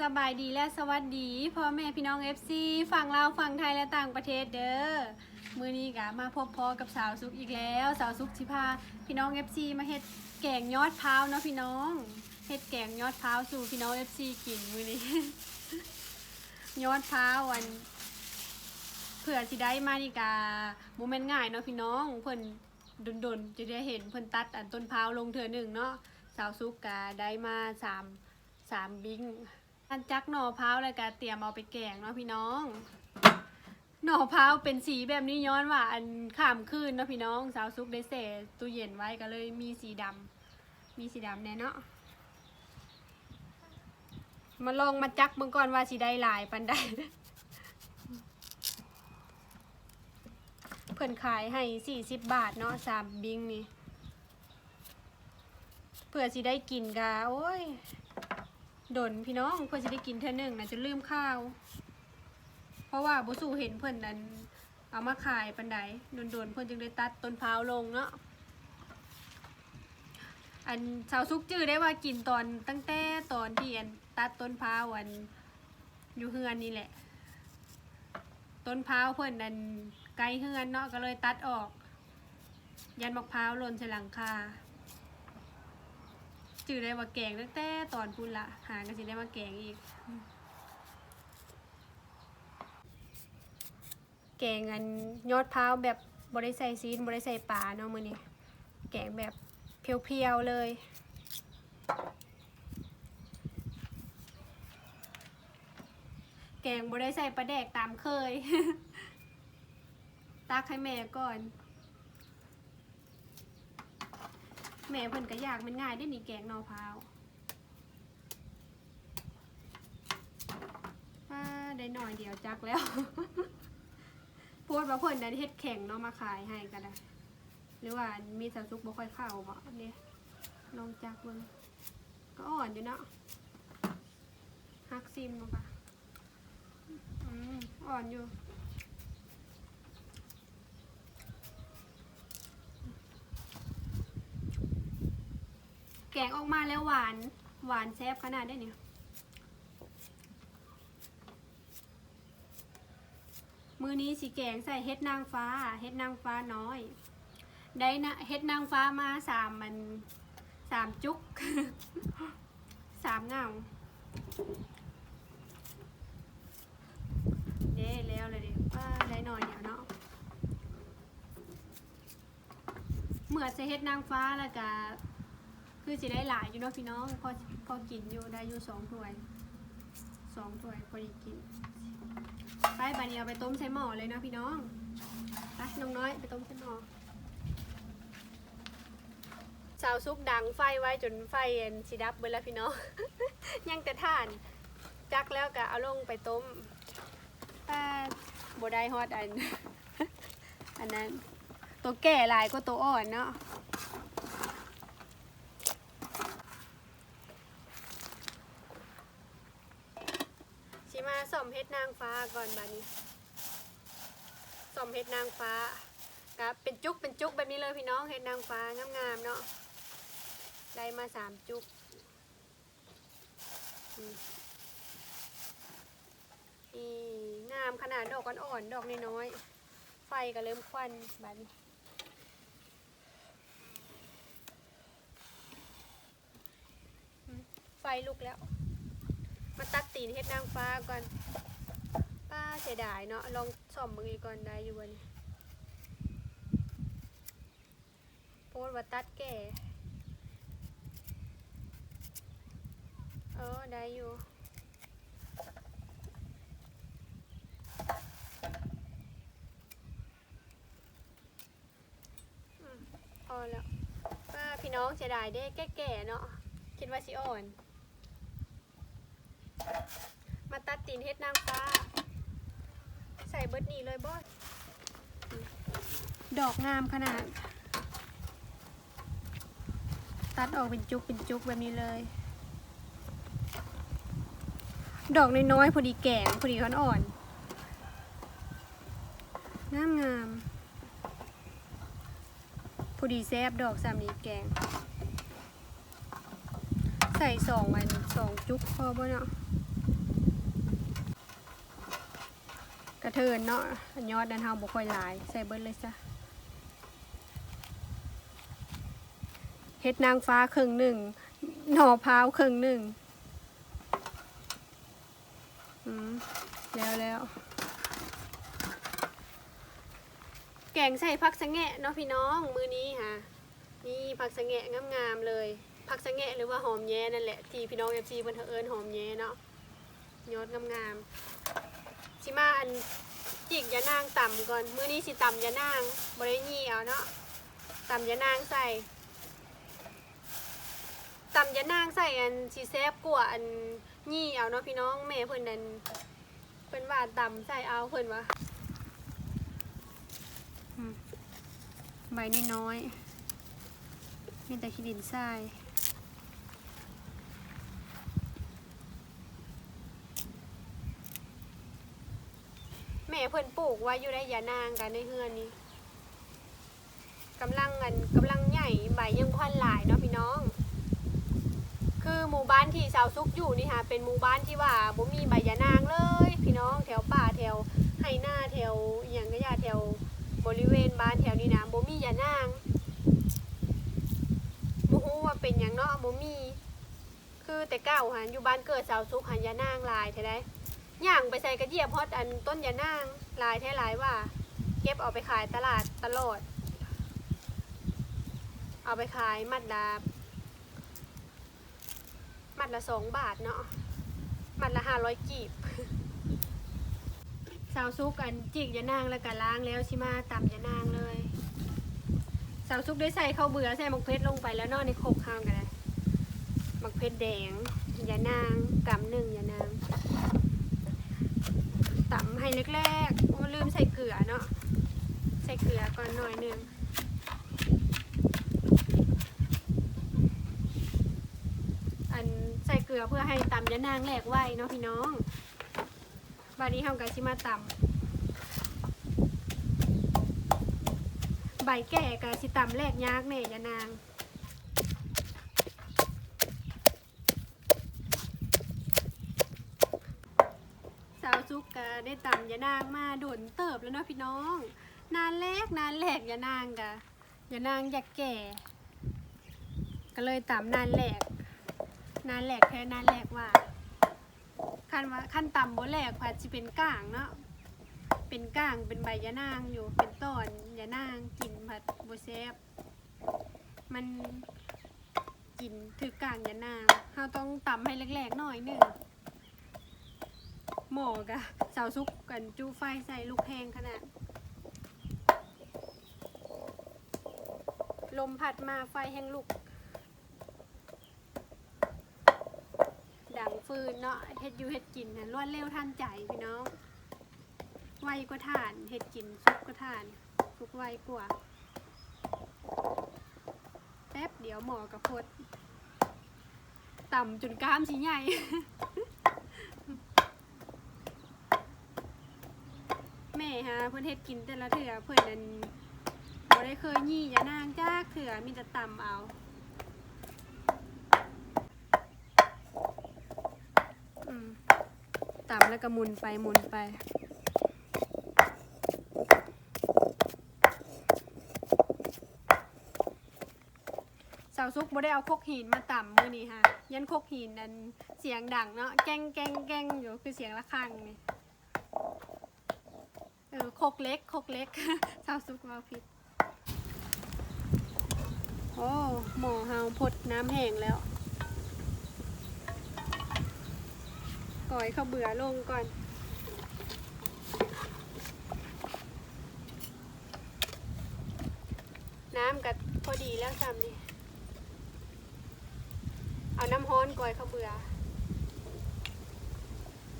สบายดีและสวัสดีพ่อแม่พี่น้อง FC ฝั่งลาวฝั่งไทยและต่างประเทศเด้อมือนี้กะมาพบพอกับสาวซุกอีกแล้ว สาวซุกสิพาพี่น้อง FC มาเฮ็ดแกงยอดพร้าวเนาะพี่น้องเฮ็ดแกงยอดพร้าวสู่พี่น้อง FC กินมื้อนี้ยอดพร้าวันเผื่อสิได้มานี่กะบ่แม่นง่ายเนาะพี่น้องเพิ่นดนๆจะได้เห็นเพิ่นตัดอันต้นพร้าวลงเทื่อหนึ่งเนาะสาวซุกกะได้มาสามสามบิ้ง อันจักหน่อพร้าวแล้วก็เตรียมเอาไปแกงเนาะพี่น้อง หน่อพร้าวเป็นสีแบบนี้ย้อนว่า อันข้ามคืนเนาะพี่น้อง สาวซุกได้เสตู้เย็นไว้ก็เลยมีสีดำมีสีดำแน่เนาะมาลองมาจักเมื่อก่อนว่าสีได้หลายปันได้เพิ่อนขายให้สี่สิบบาทเนาะสามบิงนี่เพื่อสิได้กินกะโอ้ย ดนพี่น้องเพื่อนจะได้กินเท่านึงนะจะลืมข้าว เพราะว่าบุสูเห็นเพื่อนนั้นเอามาขายปันไดโดนๆเพื่อนจึงได้ตัดต้นพร้าวลงเนาะอันชาวซุกจื้อได้ว่ากินตอนตั้งแต่ตอนที่อันตัดต้นพร้าวอันอยู่เฮือนนี่แหละ ต้นพร้าวเพื่อนนั้นไกลเฮือนเนาะก็เลยตัดออก ยันมะพร้าวหล่นใส่หลังคา จือได้มาแกงตั้งแต่ตอนพุ่นละหาก็สิได้มาแกงอีก แกงอันยอดพร้าวแบบบริใส่ซีนบริใส่ปลาเนาะมือนี้แกงแบบเพียวๆเลยแกงบริใส่ปลาแดกตามเคย ตักให้แม่ก่อน แม่เพิ่นก็อยากมันง่ายได้หนีแกงนอพร้าวป้าได้หน่อยเดียวจักแล้ว พูดว่าเพิ่นได้เฮ็ดแข่งเนาะมาขายให้ก็ได้ หรือว่ามีสาวซุกบ่ค่อยเข้าบ่เนี่ยลองจักเบิ่งก็อ่อนอยู่เนาะฮักซิมเนาะปะอืมอ่อนอยู่ กงออกมาแล้วหวาน หวานแซ่บขนาดได้เนี่ยมือนี้สีแกงใส่เฮ็ดนางฟ้า เฮ็ดนางฟ้าน้อย ได้นะเฮ็ดนางฟ้ามาสามมันสามจุกสามเงาเด้แล้วเลยดิว่าได้หน่อยเดียวเนาะเหมือนจะเฮ็ดนางฟ้าแล้วก็ คือสิได้หลายอยู่เนาะพี่น้องพอพอกินอยู่ได้อยู่สองถ้วยสองถ้วยพอดีกินไปบานี้เอาไปต้มใส่หม้อเลยนะพี่น้องไปน้องน้อยไปต้มใส่หม้อสาวซุกดังไฟไว้จนไฟเอ็นสิดับเบิดแล้วพี่น้อง ยังแต่ท่าน จักแล้วก็เอาลงไปต้มป้าบได้ฮอดอัน อันนั้น ตัวแก่หลายก็ตัวอ่อนเนาะ ชิมา สมเฮ็ดนางฟ้าก่อนบานี้สมเฮ็ดนางฟ้ากับเป็นจุกเป็นจุกแบบนี้เลยพี่น้องเฮ็ดนางฟ้างามๆเนาะได้มาสามจุกนี่งามขนาดดอกอ่อนๆดอกน้อยๆไฟก็เริ่มควันบานี้ไฟลุกแล้ว มาตัดตีนเฮ็ดนางฟ้าก่อน ป้าเสียดายเนาะ ลองส่อมมึงอีกก่อนได้อยู่บนโพสว่าตัดแก่ เออ ได้อยู่อืมพอแล้วป้าพี่น้องเสียดายเด้แก่ๆเนาะ คิดว่าสิอ่อน มาตัดตีนเฮ็ดนางฟ้า ใส่เบิดนี่เลยบอสดอกงามขนาด ตัดออกเป็นจุกเป็นจุกแบบนี้เลย ดอกน้อยๆพอดีแก่งพอดีอ่อนงามงามพอดีแซบดอกสามนี้แกง ใส่สองวันสองจุกพอบ่เนาะ ระเทินเนาะยอดนั้นเฮาบ่ค่อยหลาย ใส่เบิดเลยจ้ะเฮ็ดนางฟ้าครึ่งหนึ่งหน่อพร้าวครึ่งหนึ่งอืมแล้วแล้วแกงใส่ผักสะแงะเนาะพี่น้องมือนี้ค่ะนี่ผักสะแงะงามๆเลยผักสะแงะหรือว่าหอมแย้นั่นแหละที่พี่น้อง FC เพิ่นเอิ้นหอมแย้เนาะยอดงามๆ สิมาอันจิกยานางต่ำก่อน มื้อนี้สิต่ำยานางบ่ได้ยี่เอาเนาะต่ำยานางใส่ต่ำยานางใส่อันสิแซบกว่าอันยี่เอาเนาะพี่น้องแม่เพิ่นนั่นเพิ่นว่าต่ำใส่เอาเพิ่นว่าใบน้อยๆมีแต่ขี้ดินทราย ม่เพิ่นปลูกไว้อยู่ได้ยานางกันในเฮือนนี้กำลังอันกำลังใหญ่ใบยังพันหลายเนาะพี่น้อง คือหมู่บ้านที่ชาวซุกอยู่นี่ค่ะเป็นหมู่บ้านที่ว่าบ่มีใบยานางเลย พี่น้องแถวป่าแถวไห่หน้าแถวอย่างก็อย่าแถวบริเวณบ้านแถวนี้นะบ่มียานางบ่ฮู้ว่าเป็นหยังเนาะบ่มี คือแต่เก้าหันอยู่บ้านเกิดสาวสุขหันยานางลายแท้ได ย่างไปใส่กระเทียบฮอดอันต้นยานางลายแท้หลายว่า เก็บเอาไปขายตลาดตลอด เอาไปขายมัดละมัดละสองบาทเนาะมัดละห้าร้อยกีบสาวซุกอันจิกยานางแล้วก็ล้างแล้วชิมาตำยานางเลยสาวซุกได้ใส่ข้าวเบื่อใส่หมกเพชรลงไปแล้วนอกในโคกข้าวกันเลยหมกเพชรแดงยานางกำหนึ่งยานาง ตำให้แรกๆลืมใส่เกลือเนาะ ใส่เกลือก่อนหน่อยนึงอันใส่เกลือเพื่อให้ตำยานางแหลกไว้เนาะพี่น้องบานี้เฮากะชิมาตำใบแก่กะสิตำแรกยากแน่ยานาง สาวซุ กกะได้ตำยานางมาโดนเติบแล้วเนาะพี่น้อง นานแรกนานแรกยานางกะยานางอยากแก่ ก็เลยตำนานแรกนานแรกแค่นานแรกว่าขั้นว่าขั้นต่ำบ่แรกผัดสิเป็นก้างเนาะเป็นก้างเป็นใบยะนางอยู่เป็นต้นยะนางกินผัดโบเซฟมันกินถือก้างยะนางเราต้องตำให้แรกๆหน่อยหนึ่ง หมอกะสาวซุกกันจูไฟใส่ลูกแห้งขนาด ลมพัดมาไฟแห้งลุก ดังฟืนเนาะเฮ็ดอยู่เฮ็ดกินนะรวดเร็วทันใจพี่น้อง ไวกว่าทานเห็ดกินซุปก็ทานซุปไวกว่า แป๊บเดี๋ยวหมอกับพดต่ำจนกล้ามสีใหญ่ แม่ ฮะเพื่อนเฮ็ดกินแต่ละเถื่อเพื่อนนั้นบ่ได้เคยยี่ยานางจ้าเถื่อมีแต่ต่ำเอาต่ำแล้วก็หมุนไปหมุนไปสาวซุกบ่ได้เอาคกหินมาต่ำมือนี้ค่ะยันคกหินนั้นเสียงดังเนาะแกงแกงแกงอยู่คือเสียงระฆังนี่ เออคกเล็กคกเล็กสาวซุกมาผิด โอ้หมอเฮาพดน้ำแห้งแล้ว ก่อยข้าวเบื่อลงก่อนน้ำกัดพอดีแล้วซ้ำนี่ เอาน้ำฮ้อนก่อยข้าวเบื่อ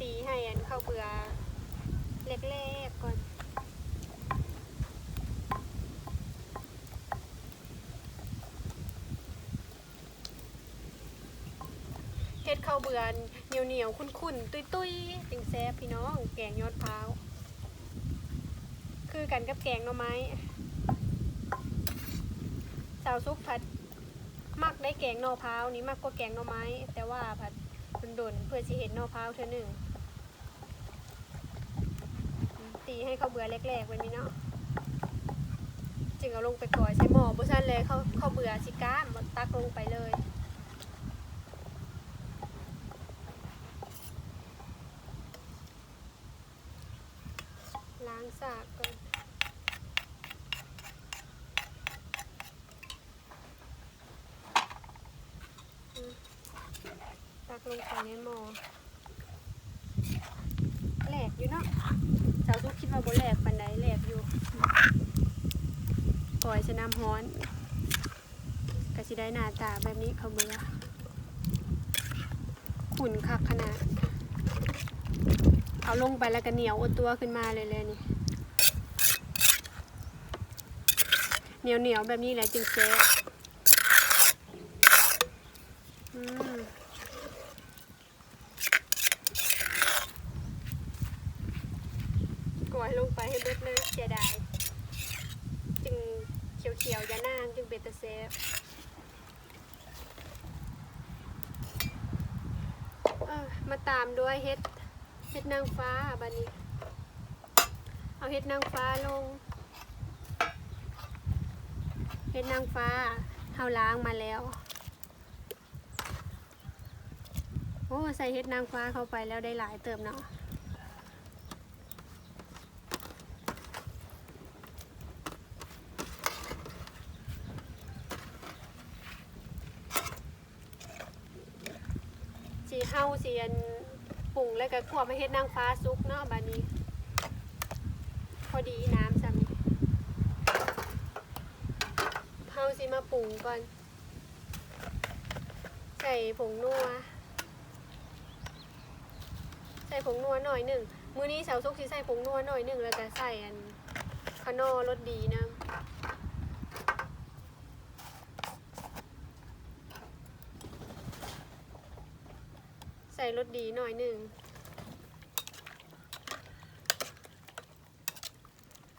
ตีให้อันข้าวเบื่อเล็กๆก่อน เฮ็ดข้าวเบื่อเหนียวเหนียวๆคุ้นๆตุ้ยๆจังแซ่บพี่น้อง แกงยอดพร้าว คือกันกับแกงหน่อไม้สาวซุกผัดมักได้แกงหน่อพร้าวนี่มักกว่าแกงหน่อไม้ แต่ว่าผัดดนๆเพื่อสิเห็นหน่อพร้าวเท่านึงตีให้ข้าวเบื่อแรกๆไว้นี่เนาะจึงเอาลงไปก่อยใช้หม้อบ่ซั่นเลยข้าวข้าวเบื่อสิก้ามตักลงไปเลย ล้าง สากก่อนตักลงไปในหม้อแหลกอยู่เนาะสาวทุกคิดว่าบ่แหลกปานใดแหลกอยู่ปล่อยช้น้ำร้อนก็สิได้หน้าตาแบบนี้เขาเบื่อขุ่นคักขนาด เอาลงไปแล้วก็เหนียวอดตัวขึ้นมาเลยเลยนี่ เหนียวเหนียวแบบนี้แหละจึงแซ่บอืมกอยลงไปให้เบิดเลยเสียดายจึงเขียวๆอยานางจึงเป็นตะเซฟมาตามด้วยเฮ็ดเฮ็ดนางฟ้าบัดนี้ เอาเฮ็ดนางฟ้าลง เฮ็ดนาง ฟ้าเฮาล้างมาแล้ว โอ้ใส่เฮ็ดนางฟ้าเข้าไปแล้วได้หลายเติมเนาะสีเฮาเสีอันปรุงแล้วก็คั่วมาเฮ็ดนางฟ้าซุกเนาะบัดนี้ พอดีน้ำซ้ำนี่เฮา สิมาปรุงก่อน ใส่ผงนัว ใส่ผงนัวหน่อยหนึ่ง มื้อนี้สาวซุกสิใส่ผงนัวหน่อยหนึ่งแล้วก็ใส่อันคานอรสดีนะใส่รสดีหน่อยหนึ่ง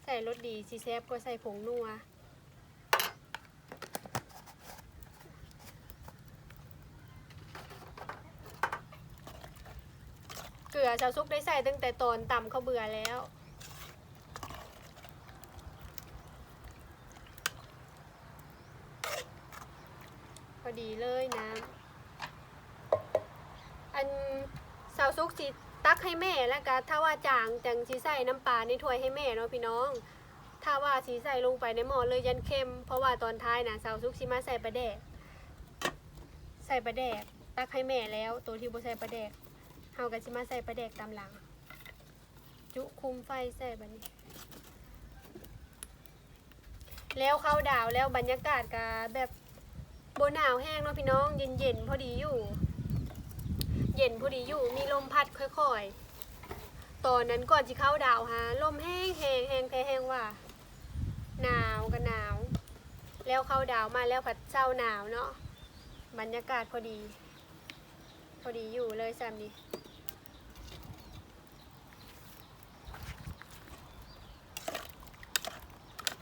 ใส่รสดีซีแซบก็ใส่ผงนัว เกลือชาวซุกได้ใส่ตั้งแต่ตอนตำข้าวเบื่อแล้ว พอดีเลยนะอันสาวซุกสิตักให้แม่แล้วก็ถ้าว่าจางจังสีใส่น้ำปลาในถ้วยให้แม่เนาะพี่น้อง ถ้าว่าสีใส่ลงไปในหม้อเลยยันเค็ม เพราะว่าตอนท้ายนะสาวซุกสิมาใส่ปลาแดก ใส่ปลาแดก ตักให้แม่แล้ว ตัวที่โบใส่ปลาแดก เฮาก็สิมาใส่ปลาแดกตามหลัง จุคุมไฟใส่บัดนี้ แล้วเข้าดาวแล้วบรรยากาศก็แบบโบหนาวแห้งเนาะพี่น้อง เย็นๆพอดีอยู่ เย็นพอดีอยู่มีลมพัดค่อยๆ ตอนนั้นก่อนที่เข้าดาวฮะลมแห้งแห้งแห้งแท้แห้งว่าหนาวก็หนาว แล้วเข้าดาวมาแล้วผัดเช้าหนาวเนาะบรรยากาศพอดี พอดีอยู่เลยสามนี้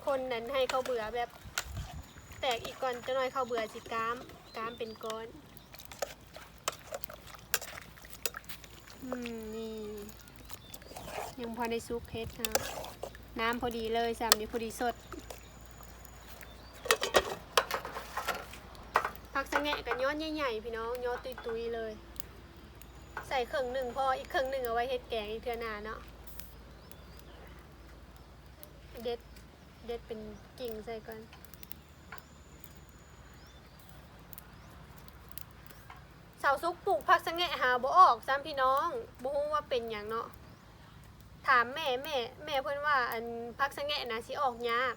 คนนั้นให้เขาเบื่อแบบ แตกอีกก่อนจะน่อยเขาเบื่อสิกามกามเป็นก้อนอืมนี่ยังพอได้ซุกเฮ็ดครับน้ำพอดีเลยสามนี้พอดีสดผักสะแงะกันยอนใหญ่ๆพี่น้องยอนตุยๆเลย ใส่เครื่องหนึ่งพออีกเครื่องหนึ่งเอาไว้เฮ็ดแกงอีกเทื่อนาเนาะเด็ด เด็ดเป็นกิ่งใส่ก่อนสาวซุกปลูกผักสะแงะหาบ่ออกซ้ำพี่น้องบ่ฮู้ว่าเป็นหยังเนาะถามแม่แม่แม่เพิ่อนว่าอันผักสะแงะนะสิออกยาก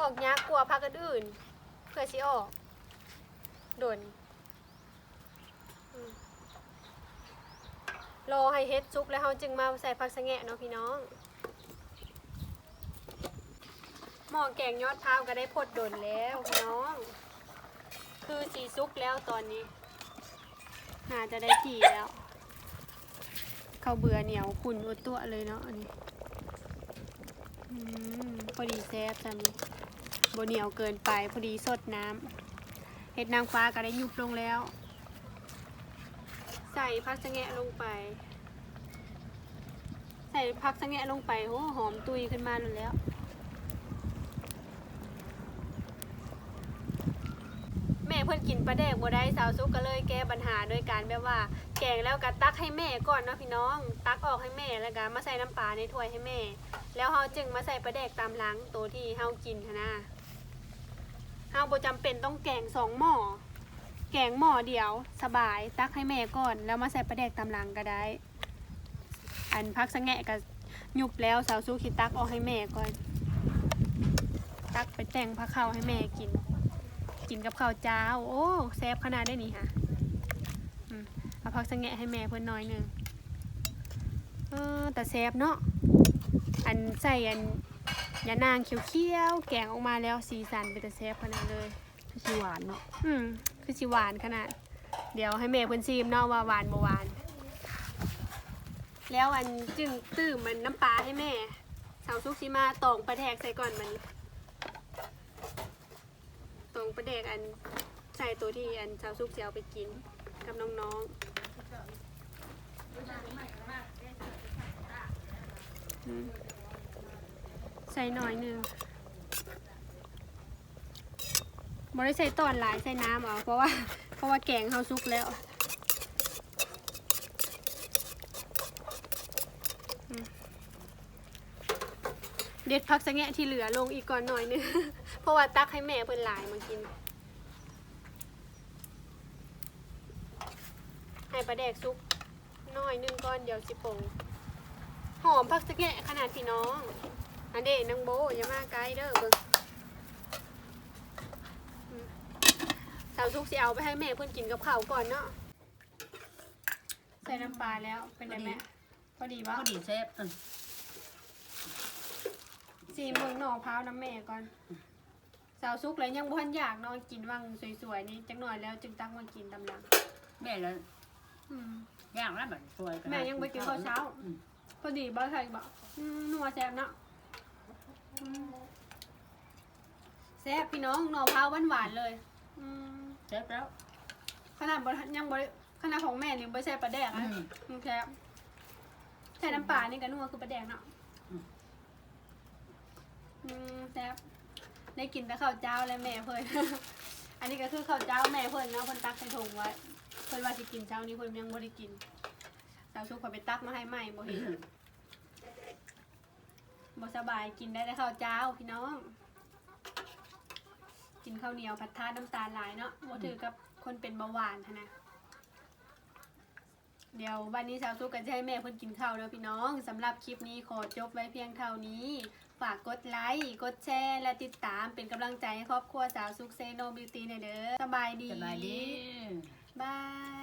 ออกยากกว่าผักอื่น เพื่อสิออกโดนรอให้เฮ็ดซุกแล้วเฮาจึงมาใส่ผักสะแงะเนาะพี่น้อง หม้อแกงยอดพร้าวก็ได้พดดนแล้วพี่น้อง คือสีซุกแล้วตอนนี้น่าจะได้ทีแล้วเขาเบื่อเหนียวขุ่นอดตัวเลยเนาะอันนี้พอดีแซ่บจังเลยบเหนียวเกินไปพอดีสดน้ำเห็ดนางฟ้าก็ได้ยุบลงแล้ว ใส่ผักสะแงะลงไป ใส่ผักสะแงะลงไปโอ้หอมตุยขึ้นมาแล้ว แม่เพิ่น กินปลาแดกบ่ได้สาวซุกก็เลยแก้ปัญหาโดยการแบบว่า แกงแล้วก็ตักให้แม่ก่อนเนาะพี่น้อง ตักออกให้แม่แล้วก็มาใส่น้ำปลาในถ้วยให้แม่ แล้วเฮาจึงมาใส่ปลาแดกตามหลังตัวที่เฮากินหั้นนะเฮาบ่จำเป็นต้องแกงสองหม้อแกงหม้อเดียว สบายตักให้แม่ก่อน แล้วมาใส่ปลาแดกตามหลังก็ได้ อันพักสะแงะก็ยุบแล้วสาวซุกสิตักออกให้แม่ก่อน ตักไปแต่งผักข้าวให้แม่กิน กินกับข้าวเจ้า โอ้แซ่บขนาดได้นี่ค่ะอืมเอาพักสะแงะให้แม่เพิ่นหน้อยหนึงเออแต่แซ่บเนาะอันใส่อันยานางเขียวๆแกงออกมาแล้วสีสันเป็นแต่แซ่บขนาดเลยคือหวานเนาะอืมคือสิหวานขนาด เดี๋ยวให้แม่เพิ่นซีมเนาะว่าหวานบ่หวาน แล้วอันจึงตื้มมันน้ำปลาให้แม่สาวซุกสิมาตองปลาแทกใส่ก่อนมัน ตองปลาแดกอันใส่ตัวที่อันสาวซุกสิเอาไปกินกับน้องๆอืมใส่หน่อยหนึงบ่ได้ใส่ตอนหลายใส่น้ำเอาเพราะว่าเพราะว่าแกงเขาสุกแล้วอืมเด็ดพักสะแงะที่เหลือลงอีกก่อนหน่อยนึง เพราะว่าตักให้แม่เพิ่นหลายมากินให้ปลาแดกซุกหน่อยหนึงก่อนเดี๋ยวสิปรุงหอมพักสะแงะขนาดพี่น้องอันเด้นางโบอย่ามาไกลเด้อเบิ่งสาวซุกสิเอาไปให้แม่เพื่อนกินกับข้าวก่อนเนาะใส่น้ำปลาแล้วเป็นไงแม่พอดีปะก็ดีแซ่บอืมสีเมืองหน่อพร้าวน้ำแม่ก่อน สาวซุกเลยยังบ่ทันอยากเนอนกินวังสวยๆนี่จักหน่อยแล้วจึงตั้งมากินตำลังแม่แล้วอืม ย่างแล้วแบบสวยแม่ยังไปกินข้าวเช้า อืมพอดีบ่ใส่บ่อืมนัวแซ่บเนาะอืมแซ่บพี่น้องหน่อพร้าวหวานๆเลย อืมแซ่บแล้วขนาดบ่ทันยังบ่ได้ขนาดของแม่นี่บ่ใส่ปลาแดกอือะมโอเคใส่น้ำปลานี่ก็นัวคือปลาแดงเนาะอืม อืมแซ่บ ได้กินแต่ข้าวเจ้าและแม่เพิ่น อันนี้ก็คือข้าวเจ้าแม่เพิ่นเนาะเพิ่นตักใส่ถุงไว้ เพิ่นว่าสิกินเช้านี้เพิ่นยังบ่ได้กินสาวสุกขอไปตักมาให้ใหม่บ่เห็นบ่สบายกินได้แต่ข้าวเจ้าพี่น้อง กินข้าวเหนียวผัดทาน้ำตาลหลายเนาะบ่ถือกับคนเป็นเบาหวานหั้นนะ เดี๋ยววันนี้สาวซุกก็จะให้แม่เพิ่นกินข้าวแล้วพี่น้องสำหรับคลิปนี้ขอจบไว้เพียงเท่านี้ ฝากกดไลค์ กดแชร์ และติดตามเป็นกำลังใจให้ครอบครัวสาวซุกเซโนบิวตี้ในอยเด้อสบายดี สบายดี บาย